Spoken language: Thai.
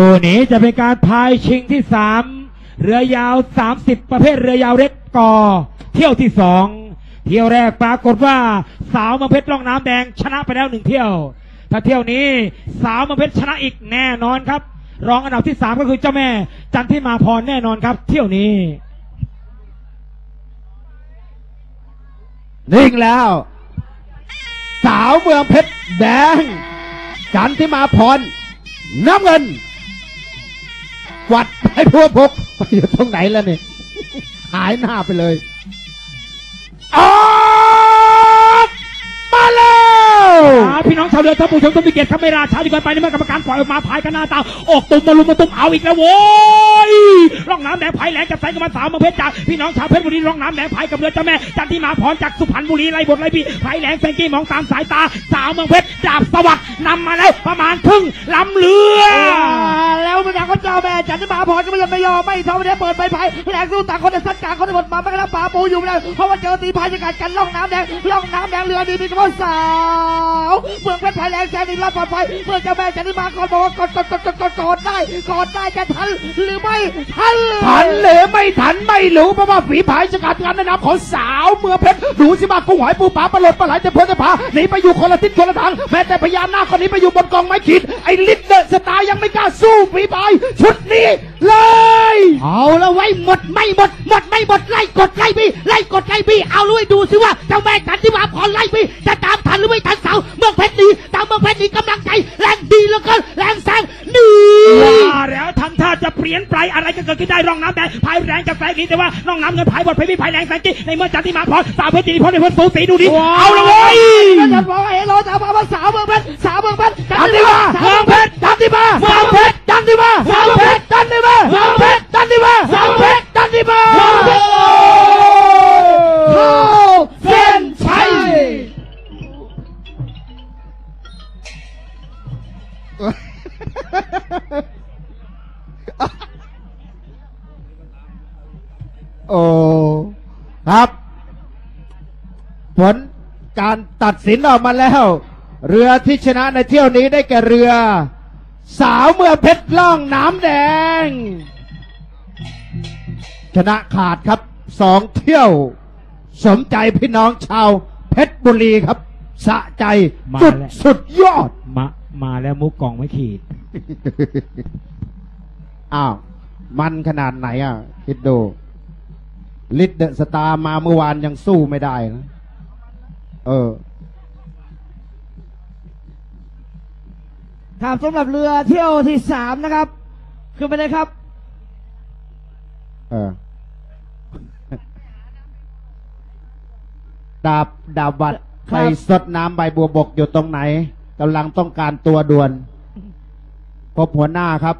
ตัวนี้จะเป็นการพายชิงที่สามเรือยาว 30 ประเภทเรือยาวเล็กกอเที่ยวที่สองเที่ยวแรกปรากฏว่าสาวเมืองเพชรล่องน้ำแดงชนะไปแล้วหนึ่งเที่ยว ถ้าเที่ยวนี้สาวเมืองเพชรชนะอีกแน่นอนครับ รองอันดับที่สามก็คือเจ้าแม่ จันทิมาพรแน่นอนครับ เที่ยวนี้นิ่งแล้ว สาวเมืองเพชรแดง จันทิมาพรน้ำเงิน วัดไปทั่วพกไปอยู่ตรงไหนแล้วเนี่ยหายหน้าไปเลย น้องชาวเรือท่านผู้ชมทุกท่านมีเกียรติครับไม่ราช้าดีกว่าไปในเมื่อกรรมการปล่อยออกมาพายกันหน้าตาออกตุ่มมาลุมมาตุ่มเอาอีกแล้วโว้ยร่องน้ำแดงพายแหลงกับสายกับมาสาวเมืองเพชรจากพี่น้องชาวเพชรบุรีร่องน้ำแดงพายกับเรือเจ้าแม่จันทิมาพรจากสุพรรณบุรีไล่บทไล่บีพายแหลงแซงกี้มองตามสายตา สาวเมืองเพชรดาบสวัสดิ์นำมาแล้วประมาณครึ่งลำเรือแล้วมันดังเขาเจ้าแม่จันทมาพรก็ไม่ยอมไม่ยอมไม่ทอไม่ได้เปิดใบไผ่แรงสู้ต่างคนแต่สัดกลางคนหมดมาไม่กระป่าปูอยู่ไม่ได้เพราะว่าเจอตีพายจะกัดกันล่องน้ำแดงล่องน้ำแดงเรือดีมีกระบสาวมืองเพชรไผ่แรงแซงดีรอบปลอดภัยเมื่อเจ้าแม่จันทมาก่อนบอกว่ากดกดกดกดกดกดได้กดได้จะทันหรือไม่ทันทันหรือไม่ทันไม่รู้เพราะว่าฝีพายจะกัดกันในนามของสาวเมืองเพชรดูสิมากุ้งหอยปูปลาปลาหลดปลาไหลจะเพิ่จะพาหนีไปอยู่คนละทิศคนละทางแม้แต่พญานาคคนนี้ไปอยู่บนกองไม้ขีดไอ้ลิดเดอะสตาร์ยังไม่กล้าสู้ฝีพายชุดนี้เลยเอาละไว้ หมดไม่หมด หมดไม่หมดไล่กดไล่พี่ไล่กดไล่พี่เอาลุยดูสิว่าเจ้าแม่จันทมาพรไล่พี่จะตามทันหรือไม่ทันสาวเมืองเพชรดีตามเมืองเพชรดีกำลังใจแรงดีเหลือเกินแรงแซงหนีว่าแล้วทำท่าจะเปลี่ยนไปอะไรก็เกิดขึ้นได้ร่องน้ำแดงพายแรงกับแสงดีแต่ว่าร่องน้ำเงินพายบทพายพี่พายแรงแสงจีในเมื่อจันทิมาพรสาวเพชรจีพรในเพื่อนสูสีดูดิเอาละเว้ยก็จะบอกว่าเอโรจะบอกว่าสาวเมืองเพชรสาวเมืองเพชรจันทิมาเมืองเพชรจันทิมาเมืองเพชร โอ้ครับ ผลการตัดสินออกมาแล้ว เรือที่ชนะในเที่ยวนี้ได้แก่เรือ สาวเมืองเพชรล่องน้ำแดง ชนะขาดครับสองเที่ยว สมใจพี่น้องชาวเพชรบุรีครับ สะใจมาสุดแล้วสุดยอด มามาแล้วมุกกล่องไม่ขีด อ้าว มันขนาดไหนอะ คิดดูลิดเดอะสตาร์มาเมื่อวานยังสู้ไม่ได้นะเออครับสำหรับเรือเที่ยวที่สามนะครับขึ้นไปเลยครับ เออ ดาบดาบวัดคใครัรบสดน้ำใบบัวบกอยู่ตรงไหน กำลังต้องการตัวด่วน พบหัวหน้าครับ